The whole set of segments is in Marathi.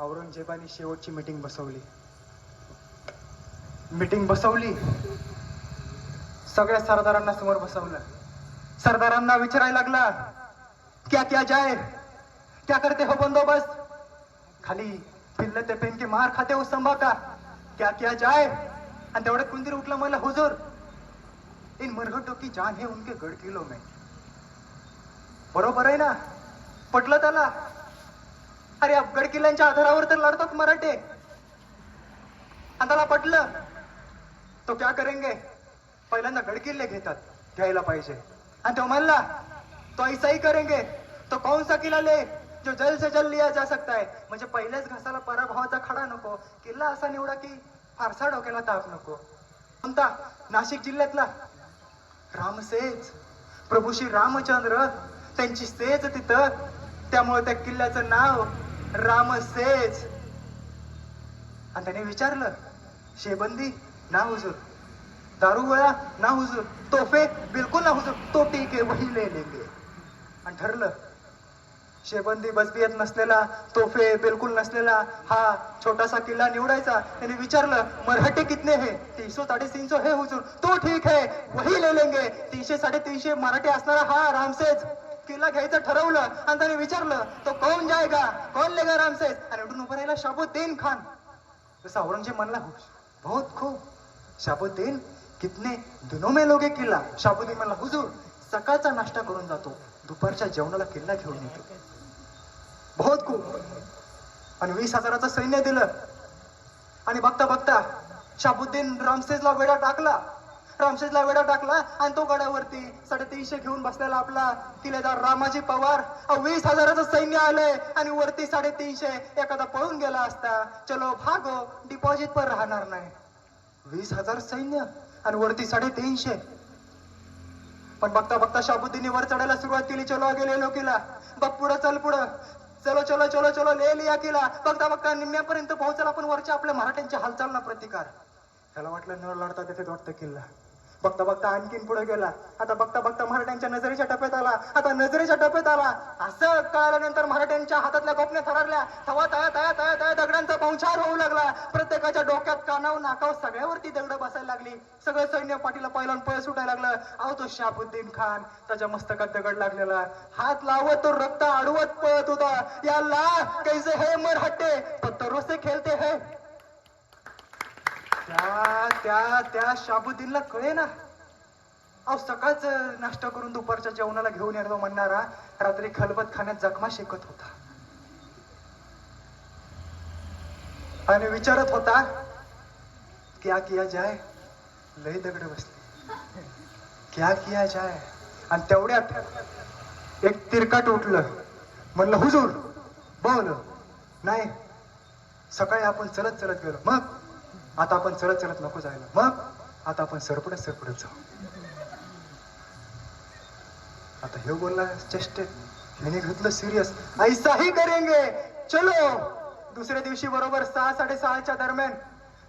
औरंगजेबाने शेवटची मीटिंग बसवली. मीटिंग बसवली. सगळ्या सरदारांना समोर बसवलं. सरदारांना विचारायला लागला क्या क्या जाय क्या करते हो बंदोबस्त? खाली पिल्ल ते पेन की मार खाते हो संभा का क्या क्या जाय आणि तेवढ्यात कुंदीर उठला मला हुजूर. इन मरघटो की जान हे उनके गड किलो में. बरोबर आहे ना? पटलं त्याला. अरे अब गड किल्ल्यांच्या आधारावर तर लढतात मराठे. आणि त्याला पटलं तो क्या करेंगे? पहिल्यांदा गड किल्ले घेतात घ्यायला पाहिजे. आणि तो म्हणला तो ऐसा ही करेंगे तो कौन सा किल्ला ले जो जल से जल लिया जा सकता है? म्हणजे पहिल्याच घासाला पराभवाचा खडा नको किल्ला असा निवडा की फारसा डोक्याला ताप नको. कोणता? नाशिक जिल्ह्यातला. रामसेज प्रभू श्री रामचंद्र त्यांची सेज तिथं. त्यामुळे त्या किल्ल्याचं नाव रामसेज आणि त्याने विचारलं शेबंदी ना हुजूर. दारू गोळा ना हुजूर. तोफे बिलकुल ना हुजूर. तो ठीक आहे वही ले लेंगे. आणि ठरलं शेबंदी बसबियत नसलेला तोफे बिलकुल नसलेला हा छोटासा किल्ला निवडायचा. त्याने विचारलं मराठे कितने हे? तीनशे सौ साडे तीन सौ हुजूर. तो ठीक आहे वही ले लेंगे. तीनशे साडेतीनशे मराठे असणारा हा रामसेज किल्ला घ्यायचं ठरवलं आणि त्याने विचारलं तो कोण जायगा? कोण लेगा रामसेज आणि उठून उभं राहिला शाबुद्दीन खान. जसं औरंगजेब म्हणला "हो, बहुत खूप शाबुद्दीन कितने दिनों में लोगे किल्ला शाबुद्दीन म्हणला हुजूर सकाळचा नाश्ता करून जातो. दुपारच्या जेवणाला किल्ला घेऊन येतो. बहुत खूप आणि वीस हजाराचं सैन्य दिलं. आणि बघता बघता शाबुद्दीन रामसेजला वेडा टाकला. रामसेजला वेडा टाकला आणि तो गडावरती साडेतीनशे घेऊन बसलेला आपला किल्लेदार रामाजी पवार. वीस हजाराचं सैन्य आलंय आणि वरती साडेतीनशे एखादा पळून गेला असता. चलो भागो डिपॉझिट पण राहणार नाही. वीस हजार सैन्य आणि वरती साडेतीनशे. पण बघता बघता शाबुद्दीनी वर चढायला सुरुवात केली. चलो गेले लोकीला बघ पुढं चल पुढं. चलो चलो चलो चलो ले लिया किला. बघता बघता निम्म्यापर्यंत पोहोचला पण वरच्या आपल्या मराठ्यांची हालचाल ना प्रतिकार. त्याला वाटलं न लढता तिथे वाटतं किल्ला. बघता बघता आणखीन पुढे गेला. आता बघता बघता मराठ्यांच्या नजरेच्या टप्प्यात आला. आता नजरेच्या टप्प्यात आला. असं कळल्यानंतर मराठ्यांच्या हातातल्या गोपण्या थरारल्या. थवा तया तया तया तया दगडांचा पंचार होऊ लागला. प्रत्येकाच्या डोक्यात कानाव नाकाव सगळ्यावरती दगड बसायला लागली. सगळं सैन्य पाठीला पहिला पळ सुटायला लागलं. अहो तो शाबुद्दीन खान त्याच्या मस्तकात दगड लागलेला. हात लावत तो रक्त अडवत पळत होता. याला कैसे हे मराठे पत्तरों से खेळते है. त्या त्या त्या शाबुद्दीनला कळे ना अहो सकाळच नाश्ता करून दुपारच्या जेवणाला घेऊन येणार म्हणणारा रात्री खलबत खाण्यात जखमा शेकत होता. आणि विचारत होता क्या किया जाय लय दगड बसले. क्या किया जाय आणि तेवढ्यात एक तिरकाट उठलं. म्हणलं हुजूर बोल. नाही सकाळी आपण चलत चलत गेलो. मग? आता आपण चलत चलत नको जायला. मग? आता आपण सरपडत सरपडत जाऊ. आता हे बोलला चेष्ट ह्याने घेतलं सिरियस ऐसाही करेंगे. चलो. दुसऱ्या दिवशी बरोबर सहा साडेसहाच्या दरम्यान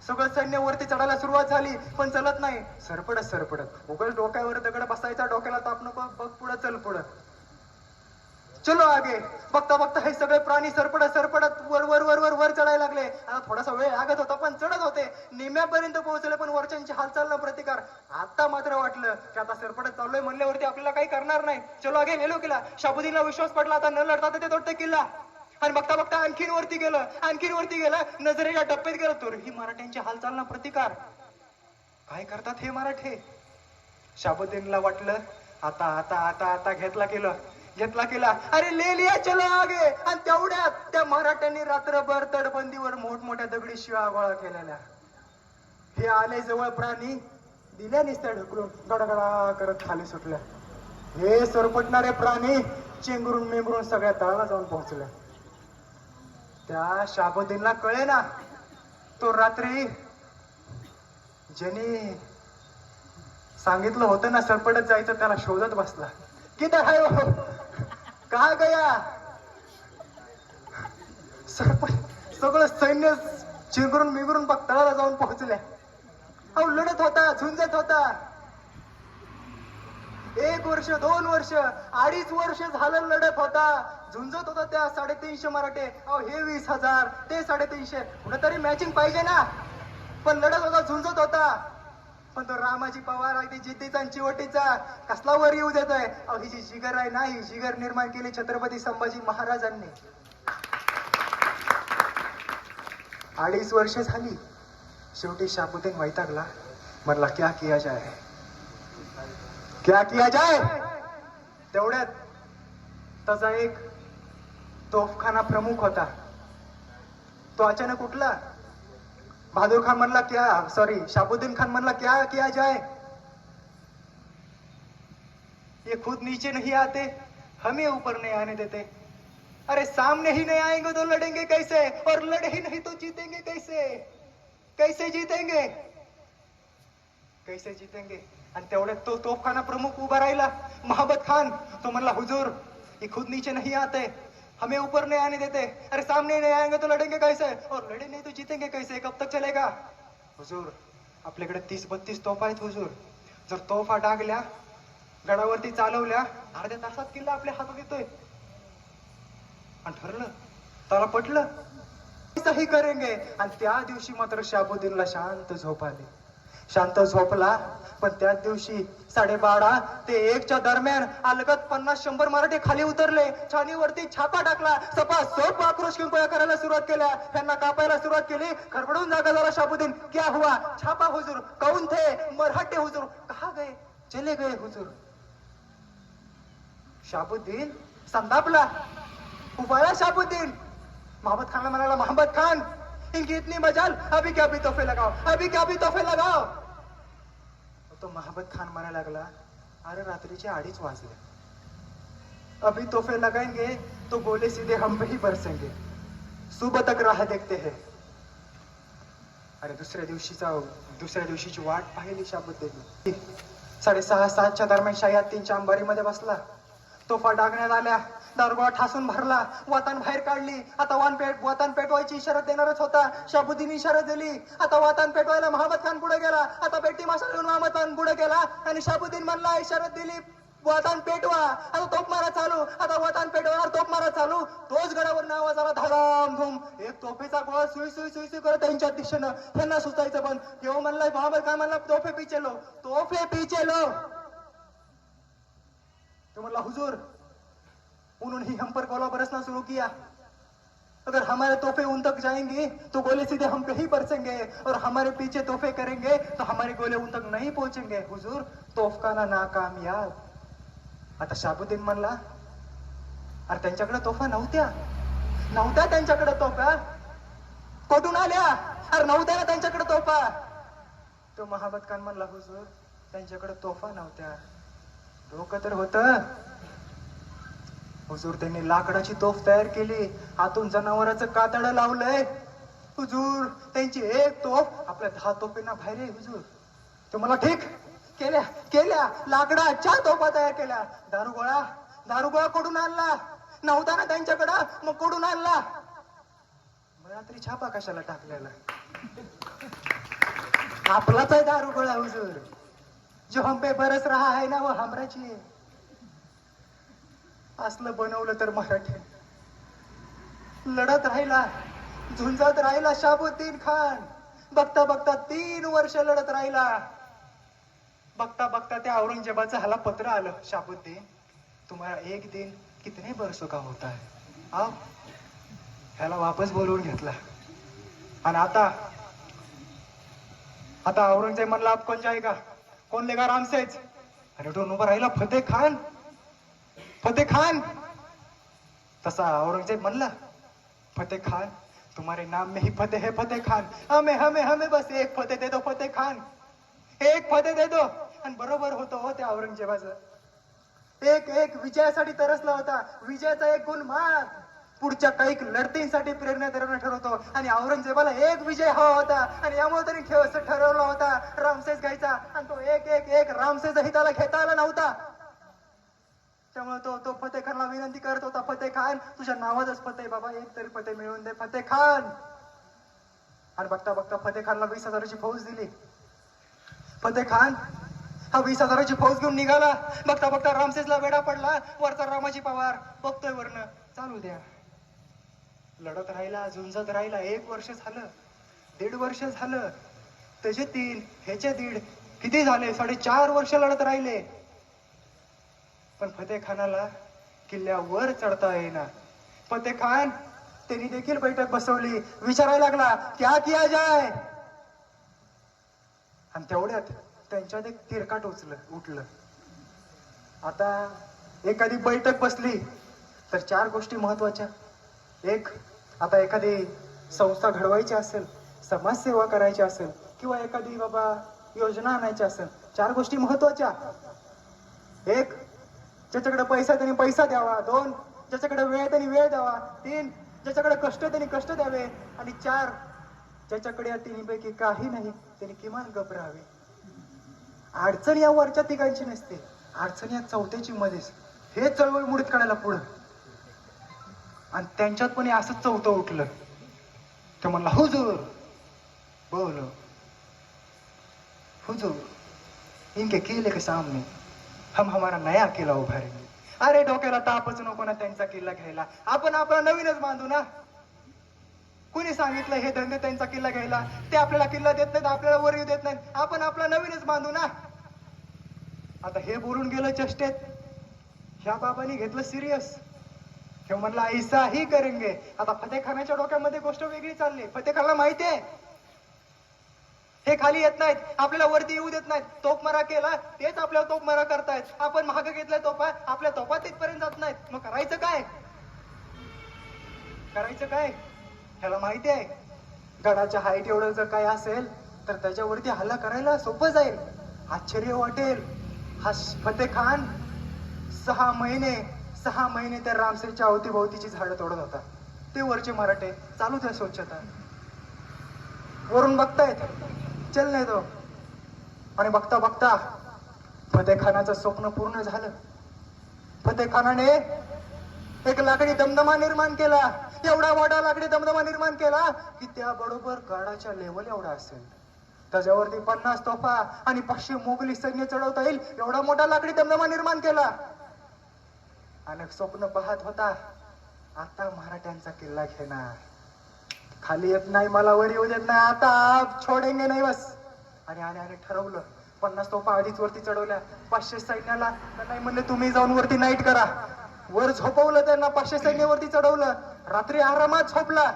सगळं सैन्य वरती चढायला सुरुवात झाली पण चलत नाही. सरपडत सरपडत. उगाच डोक्यावर दगड बसायचा डोक्याला ताप नको. बघ पुढं चल पुढं. चलो आगे. बघता बघता हे सगळे प्राणी सरपडत सरपडत वर वर वर वर वर चढायला लागले आता थोडासा वेळ लागत होता पण चढत होते निम्यापर्यंत पोहोचले पण वरच्यांची हालचालला प्रतिकार. आता मात्र वाटलं की आता सरपडत चाललोय म्हणल्यावरती आपल्याला काही करणार नाही. चलो आगे नेलो किल्ला. शाबुदीनला विश्वास पडला आता न लढता ते तोडते किल्ला. आणि बघता बघता आणखीन वरती गेलं आणखीन वरती गेलं नजरेच्या टप्प्यात गेलं. तर ही मराठ्यांची हालचालना प्रतिकार. काय करतात हे मराठे? शाबुद्दीनला वाटलं आता आता आता आता घेतला केलं घेतला केला. अरे ले लिया चलो आगे. आणि तेवढ्यात त्या मराठ्यांनी रात्रभर तडबंदीवर मोठमोठ्या दगडी शिवा गोळा केलेल्या. हे आले जवळ प्राणी दिल्या निसत्या ढकलून. गडगडा करत खाली सुटल्या. हे सरपटणारे प्राणी चेंगरून मेंगरून सगळ्या तळाला जाऊन पोहोचले. त्या शाबुद्दीनला कळे ना तो रात्री ज्यांनी सांगितलं होतं ना सरपटत जायचं त्याला शोधत बसला. किती हाय हो? कहा गया? सरपट सगळं सैन्य चिरगुरून मिगरून बघ तळाला जाऊन पोहोचले. अहो लढत होता झुंजत होता. एक वर्ष दोन वर्ष अडीच वर्ष झालं लढत होता. झुंजत होता त्या साडेतीनशे मराठे. अहो हे वीस हजार ते साडेतीनशे. कुठेतरी मॅचिंग पाहिजे ना. पण लढत होता झुंजत होता. पण तो रामाजी पवार अगदी जिद्दीचा आणि चिवटीचा. कसला वर येऊ देतोय? अहो ही जी जिगर आहे ना ही जिगर निर्माण केली छत्रपती संभाजी महाराजांनी. अडीच वर्ष झाली. शेवटी शाबुद्दीन वैतागला. म्हणला क्या किया जाय क्या किया जाय तेवढ्यात त्याचा एक तोफखाना प्रमुख होता. तो अचानक उठला. बहादूर खान म्हणला क्या? सॉरी शाबुद्दीन खान म्हणला क्या किया जाए? ये खुद नीचे नहीं आते हमें ऊपर नहीं आने देते। अरे सामने ही नहीं आएंगे तो लड़ेंगे कैसे? और लड़े ही नहीं तो जीतेंगे कैसे? कैसे जीतेंगे? कैसे जीतेंगे? आणि तेवढ्यात तो तोफखाना प्रमुख उभा राहिला महाबत खान. तो म्हणला हुजूर ही खुद नीचे नाही आते हमें ऊपर नहीं आने देते। अरे सामने नहीं आएंगे तो लड़ेंगे कैसे? और लड़े नहीं तो जीतेंगे कैसे? कब तक चलेगा? हुजूर आपल्याकडे तीस बत्तीस तोफा आहेत हुजूर. जर तोफा डागल्या गडावरती चालवल्या अर्ध्या तासात किल्ला आपल्या हातात येतोय. आणि ठरलं त्याला पटलं सही करेंगे. आणि त्या दिवशी मात्र शाबुद्दीनला शांत झोप आली. शांत झोपला. पण त्याच दिवशी साडेबारा ते एकच्या दरम्यान अलगत पन्नास शंभर मराठे खाली उतरले. छानीवरती छापा टाकला. सपा सोप आक्रोश किंपया करायला सुरुवात केल्या. त्यांना कापायला सुरुवात केली. खरबडून जागा झाला शाबुद्दीन क्या हुआ? छापा हुजूर. कौन थे? मराठे हुजूर. कहा गए? चले गए हुजूर. शाबुद्दीन संतापला. उबाळा शाबुद्दीन मोहम्मद खानला म्हणाला मोहम्मद खान इनकी इतनी मजाल अभी क्या भी तोहफे लगाओ अभी क्या भी तोहफे लगाओ। तो महाबत खान म्हणायला लागला अरे रात्रीचे अडीच वाजले। अभी तोहफे लगाएंगे तो गोले सीधे हम पे ही बरसेंगे। सुबह तक राह देखते हैं। अरे दुसऱ्या दिवशीचा दुसऱ्या दिवशीची वाट पाहिली शाबुद्दीन साडेसहा सातच्या दरम्यान शाही तीनच्या अंबारीमध्ये बसला। तोफा डागण्यात आल्या. दारुगोळा ठासून भरला. वातान बाहेर काढली. आता वान पेट वातान पेटवायची इशारा देणारच होता. शाबुद्दीन इशारा दिली. आता वातान पेटवायला महामद खान पुढे गेला. आता पेटी मासा घेऊन महामद खान पुढे गेला. आणि शाबुद्दीन म्हणला इशारा दिली. वातान पेटवा. आता तोप मारा चालू. आता वातान पेटवणार तोप मारा चालू. तोच गडावर आवाज आला धडाम धूम. एक तोफेचा गोळा सुई सुई सुई सुई करत त्यांच्या दिशेनं. त्यांना सुचायचं पण तेव्हा म्हणलं महामद खान म्हणला? तोफे पिचेलो. तोफे पिचेलो. तो म्हणला हुजूर उन्होंने हम पर गोला बरसना शुरू किया। अगर हमारे तोहफे उन तक जाएंगे तो गोले सीधे हम पे ही बरसेंगे। और हमारे पीछे तोहफे करेंगे तो हमारे गोले उन तक नहीं पहुंचेंगे। हुजूर तोफखाना नाकामयाब। आता शाबुद्दीन म्हणला अरे त्यांच्याकडे तोफा नव्हत्या. नव्हत्या त्यांच्याकडे तोफा कोठून आल्या? अरे नव्हत्या ना त्यांच्याकडे तोफा तो महाबत खान म्हणला हुजूर त्यांच्याकडे तोफा नव्हत्या. डोकं तर होत. हुजूर त्यांनी लाकडाची तोफ तयार केली. आतून जनावराचं कातड लावलंय. हुजूर त्यांची एक तोफ आपल्या दहा तोफेंना बाहेर आहे हुजूर. तो मला ठीक? केल्या केल्या. लाकडाच्या तोफा तयार केल्या. दारुगोळा दारुगोळा कडून आणला. नव्हता ना त्यांच्याकडं मग कडून आणला. रात्री छापा कशाला टाकलेला? आपलाच आहे दारुगोळा हुजूर. जो हम पे बरस रहा है ना वो हमराची आहे असलं बनवलं तर मराठी. लढत राहिला झुंजत राहिला शाबुद्दीन खान. बघता बघता तीन वर्ष लढत राहिला. बघता बघता त्या औरंगजेबाचं हाला पत्र आलं शाबुद्दीन तुम्हाला एक दिन कितने बरसो का होता है? आओ ह्याला वापस बोलवून घेतला. आणि आता आता औरंगजेब म्हणला आप कोण का कोण लेगा रामसेज अरे तो उभा राहिला फतेह खान. फतेह खान. तसा औरंगजेब म्हणला फतेह खान तुम्हारे नाम में ही फतेह है फतेह खान. हमें हमें हमें बस एक फतेह दे दो फतेह खान. एक फतेह दे दो. आणि बरोबर होतो हो त्या औरंगजेबाचं. एक एक विजयासाठी तरसला होता. विजयाचा एक गुण मार. पुढच्या काही लढतींसाठी प्रेरणा देणारा ठरवतो. आणि औरंगजेबाला एक विजय हवा होता. आणि यामुळे तरी खेळ असं ठरवला होता. रामसेस घ्यायचा. आणि तो एक एक एक रामसेजही त्याला घेता आला नव्हता. त्यामुळे तो तो फतेह खानला विनंती करत होता फतेह खान तुझ्या नावातच फतेह बाबा. एक तरी फतेह मिळवून दे फतेह खान आणि बघता बघता फतेह खानला वीस हजाराची फौज दिली. फतेह खान हा वीस हजाराची फौज घेऊन निघाला. बघता बघता रामसेसला वेडा पडला. वरचा रामाजी पवार बघतोय वरनं. चालू द्या. लढत राहिला झुंजत राहिला. एक वर्ष झालं दीड वर्ष झालं. त्याचे तीन ह्याचे दीड. किती झाले? साडेचार वर्ष लढत राहिले. पण फतेह खानाला किल्ल्यावर चढता येईना. फतेह खान त्यांनी देखील बैठक बसवली. विचारायला लागला क्या किया जाय आणि तेवढ्यात त्यांच्यात एक तिरकाट उचलं उठलं. आता एखादी बैठक बसली तर चार गोष्टी महत्त्वाच्या. एक आता एखादी संस्था घडवायची असेल समाजसेवा करायची असेल किंवा एखादी बाबा योजना आणायची असेल चार गोष्टी महत्त्वाच्या एक ज्याच्याकडे पैसा त्यांनी पैसा द्यावा. दोन ज्याच्याकडे वेळ त्यांनी वेळ द्यावा. तीन ज्याच्याकडे कष्ट त्यांनी कष्ट द्यावे. आणि चार ज्याच्याकडे या तिन्हीपैकी काही नाही त्यांनी किमान गप राहावे. अडचण या वरच्या तिघांची नसते. अडचण या चौथ्याची मध्येच. हे चळवळ मुडीत काढायला पुढं. आणि त्यांच्यात पण असंच चौथं उठलं. ते म्हणला हुजूर. बोल हुजूर इनके किले के सामने हम हमारा नया किल्ला उभारेंगे. अरे डोक्याला तापच नको ना त्यांचा किल्ला घ्यायला. आपण आपला नवीनच बांधू ना. कुणी सांगितलं हे धंदे त्यांचा किल्ला घ्यायला? ते आपल्याला किल्ला देत नाहीत आपल्याला वर येऊ देत नाहीत. आपण आपला नवीनच बांधू ना. आता हे बोलून गेलं चेष्टेत. ह्या बाबांनी घेतलं सिरियस हे म्हणला ऐसा ही करेंगे. आता फतेह खानाच्या डोक्यामध्ये गोष्ट वेगळी चालली. फतेह खानला माहिती आहे. हे खाली येत नाहीत. आपल्याला वरती येऊ देत नाहीत. तोपमारा केला तेच आपल्याला तोपमारा करतायत. आपण महाग घेतलाय तोपा आपल्या तोफा तिथपर्यंत जात नाहीत. मग करायचं काय? करायचं काय? ह्याला माहिती आहे. गडाच्या हाईट एवढं जर काय असेल तर त्याच्यावरती हल्ला करायला सोपं जाईल. आश्चर्य वाटेल. हा फतेह खान सहा महिने सहा महिने त्या रामसेच्या अवतीभोवतीची झाडं तोडत होता. ते वरचे मराठे चालूच आहे स्वच्छता. वरून बघतायत चल नाही तो. आणि बघता बघता फतेखानाचं स्वप्न पूर्ण झालं. फतेखानाने एक लाकडी दमदमा निर्माण केला. एवढा मोठा लाकडी दमदमा निर्माण केला की त्याबरोबर गडाच्या लेवल एवढा असेल. त्याच्यावरती पन्नास तोफा आणि पाचशे मोगली सैन्य चढवता येईल. एवढा मोठा लाकडी दमदमा निर्माण केला. आणि स्वप्न पाहत होता. आता मराठ्यांचा किल्ला घेणार. खाली येत नाही मला वर येऊ देत नाही. आता छोडेंगे नाही बस. आणि आणि आणि ठरवलं. पन्नास तोफा आधीच वरती चढवल्या. पाचशे सैन्याला. तर नाही म्हणले तुम्ही जाऊन वरती नाईट करा. वर झोपवलं त्यांना पाचशे सैन्यावरती चढवलं. रात्री आरामात झोपला.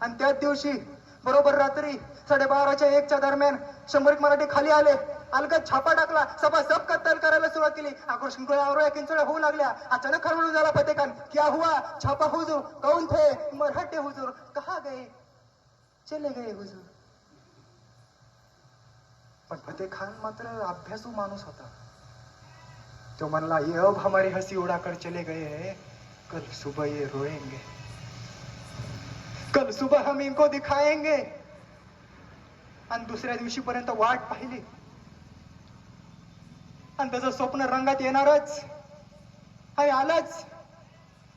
आणि त्याच दिवशी बरोबर रात्री साडेबाराच्या एकच्या दरम्यान शंभर एक मराठी खाली आले. अलगद छापा टाकला सभा सब कत्तल करायला सुरुवात केली. आक्रोश गोळ्या होऊ लागल्या. अचानक खरवडून झाला पतेकान क्या हुआ? छापा हुजूर. कौन थे? मराठे हुजूर. कहा गए? चले गए हुजूर. पण फतेह खान मात्र अभ्यासू माणूस होता. तो म्हणला ये अब हमारी हसी उड़ाकर चले गए कल सुबह ये रोएंगे. कल सुबह हम इनको दिखाएंगे. आणि दुसऱ्या दिवशी पर्यंत वाट पाहिली. आणि त्याचं स्वप्न रंगात येणारच. आणि आलंच.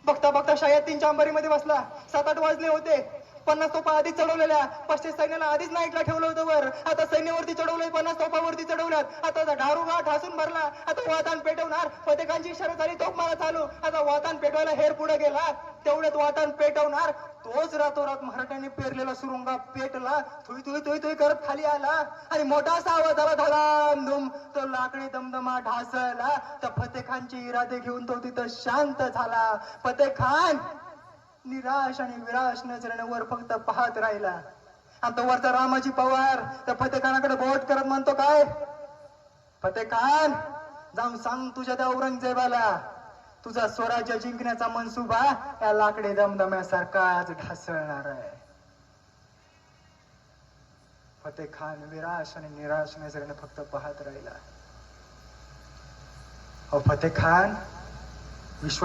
बघता बघता शाळेत तीनच्या अंबारीमध्ये बसला. सात आठ वाजले होते. पन्नास तोफा आधीच चढवलेल्या. पाचशे सैन्याला आधीच नाईटला ठेवलं होतं वर. आता सैन्यावरती चढवलंय पन्नास तोफावरती चढवल्यात. आता ढारुगा ठासून भरला. आता वातान पेटवणार. पथकांची शरत झाली तोफ मारा चालू. आता वातान पेटवायला हेर पुढे गेला. तेवढ्यात वातान पेटवणार. तोच रातोरात मराठ्यांनी पेरलेला सुरुंगा पेटला. थुई थुई थुई थुई करत खाली आला. आणि मोठासा आवाज आला धडाम धुम तो लाकडी दमदमा ढासळला. तर फतेखानचे इरादे घेऊन तो तिथं शांत झाला. फतेह खान निराश आणि विराश नजरेने वर फक्त पाहत राहिला. आणि तो वरचा रामाजी पवार त्या फतेखानाकडे बोट करत म्हणतो काय? फतेखान जाऊन सांग तुझ्या त्या औरंगजेबाला. तुझा स्वराज्य जिंकण्याचा मनसुबा या लाकडे दमदम्यासारखाच ढासळणार आहे. फते खान विराश आणि निराश नजरेने फक्त पाहत राहिला. फते फतेह खान विश्व